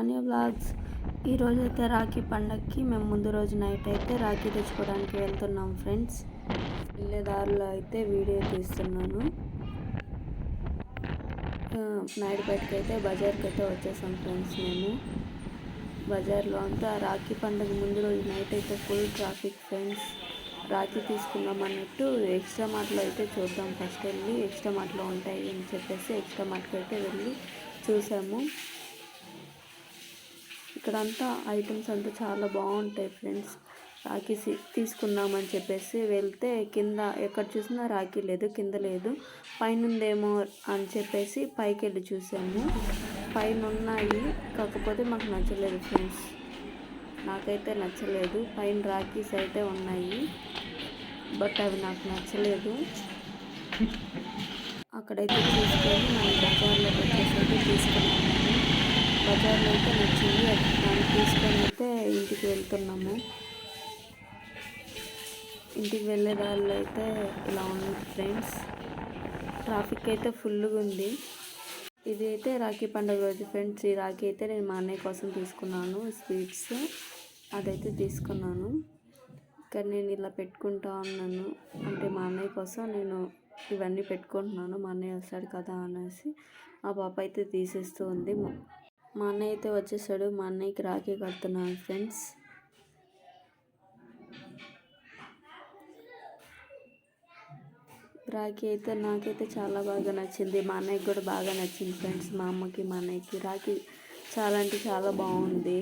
Tania blogs ఈరోజు అయితే రాఖీ పండగకి మేము ముందు రోజు నైట్ అయితే రాఖీ తెచ్చుకోవడానికి వెళ్తున్నాం ఫ్రెండ్స్. వెళ్ళే దారిలో అయితే వీడియో తీస్తున్నాను. నైట్ బయటకి అయితే బజార్కి అయితే వచ్చేసాం ఫ్రెండ్స్ మేము. బజార్లో అంతా రాఖీ పండగ ముందు రోజు నైట్ అయితే ఫుల్ ట్రాఫిక్ ఫ్రెండ్స్. రాఖీ తీసుకుందాం అన్నట్టు ఎక్స్ట్రా మార్ట్లో అయితే చూద్దాం ఫస్ట్ వెళ్ళి ఎక్స్ట్రా మార్ట్లో ఉంటాయి అని చెప్పేసి ఎక్స్ట్రా మార్ట్కి అయితే వెళ్ళి చూసాము. ఇక్కడంతా ఐటమ్స్ అంతా చాలా బాగుంటాయి ఫ్రెండ్స్. రాఖీ తీసుకుందామని చెప్పేసి వెళ్తే కింద ఎక్కడ చూసినా రాఖీ లేదు కింద లేదు. పైన ఉందేమో అని చెప్పేసి పైకి వెళ్ళి చూసాము. పైన ఉన్నాయి కాకపోతే మాకు నచ్చలేదు ఫ్రెండ్స్. నాకైతే నచ్చలేదు. పైన రాఖీస్ అయితే ఉన్నాయి బట్ అవి నాకు నచ్చలేదు. అక్కడైతే తీసుకొని బజార్లో అయితే నచ్చింది దాన్ని తీసుకొని అయితే ఇంటికి వెళ్తున్నాము. ఇంటికి వెళ్ళే దారిలో అయితే ఇలా ఉంది ఫ్రెండ్స్. ట్రాఫిక్ అయితే ఫుల్గా ఉంది. ఇది అయితే రాఖీ పండుగ రోజు ఫ్రెండ్స్. ఈ రాఖీ అయితే నేను మా అన్నయ్య కోసం తీసుకున్నాను స్వీట్స్. అదైతే తీసుకున్నాను. ఇక్కడ నేను ఇలా పెట్టుకుంటా ఉన్నాను. అంటే మా అన్నయ్య కోసం నేను ఇవన్నీ పెట్టుకుంటున్నాను. మా అన్నయ్య వస్తాడు కదా అనేసి మా పాప అయితే తీసేస్తూ ఉంది. మా అన్నయ్య అయితే వచ్చేసాడు. మా అన్నయ్యకి రాఖీ కడుతున్నాను ఫ్రెండ్స్. రాఖీ అయితే నాకైతే చాలా బాగా నచ్చింది. మా అన్నయ్యకి కూడా బాగా నచ్చింది ఫ్రెండ్స్. మా అమ్మకి మా అన్నయ్యకి రాఖీ చాలా అంటే చాలా బాగుంది.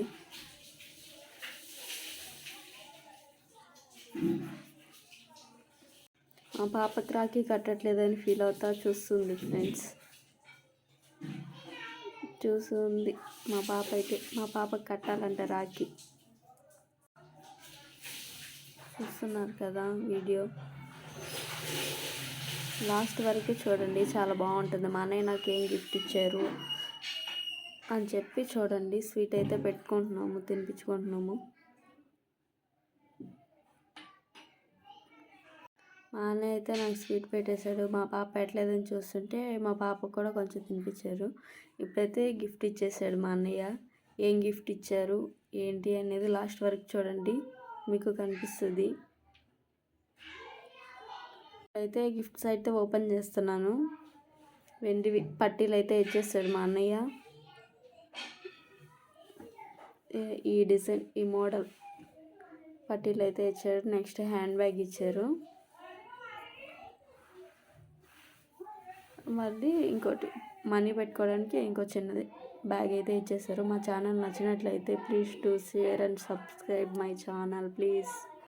మా పాపకి రాఖీ కట్టట్లేదని ఫీల్ అవుతా చూస్తుంది ఫ్రెండ్స్. చూస్తుంది. మా పాప అయితే మా పాపకి కట్టాలంట రాఖీ. చూస్తున్నారు కదా వీడియో. లాస్ట్ వరకు చూడండి చాలా బాగుంటుంది. మా అన్నయ్య నాకు ఏం గిఫ్ట్ ఇచ్చారు అని చెప్పి చూడండి. స్వీట్ అయితే పెట్టుకుంటున్నాము తినిపించుకుంటున్నాము. ఆయన అయితే నాకు స్వీట్ పెట్టేశాడు మా పాప పెట్టలేదని చూస్తుంటే మా పాపకు కూడా కొంచెం తినిపించారు. ఇప్పుడైతే గిఫ్ట్ ఇచ్చేసాడు మా అన్నయ్య. ఏం గిఫ్ట్ ఇచ్చారు ఏంటి అనేది లాస్ట్ వరకు చూడండి మీకు కనిపిస్తుంది. అయితే గిఫ్ట్స్ అయితే ఓపెన్ చేస్తున్నాను. వెండి పట్టీలు అయితే ఇచ్చేస్తాడు మా అన్నయ్య. ఈ డిజైన్ ఈ మోడల్ పట్టీలు అయితే ఇచ్చారు నెక్స్ట్ హ్యాండ్ బ్యాగ్ ఇచ్చారు. మళ్ళీ ఇంకోటి మనీ పెట్టుకోవడానికి ఇంకో చిన్నది బ్యాగ్ అయితే ఇచ్చేసారు మా ఛానల్ నచ్చినట్లయితే please to share and subscribe my channel please.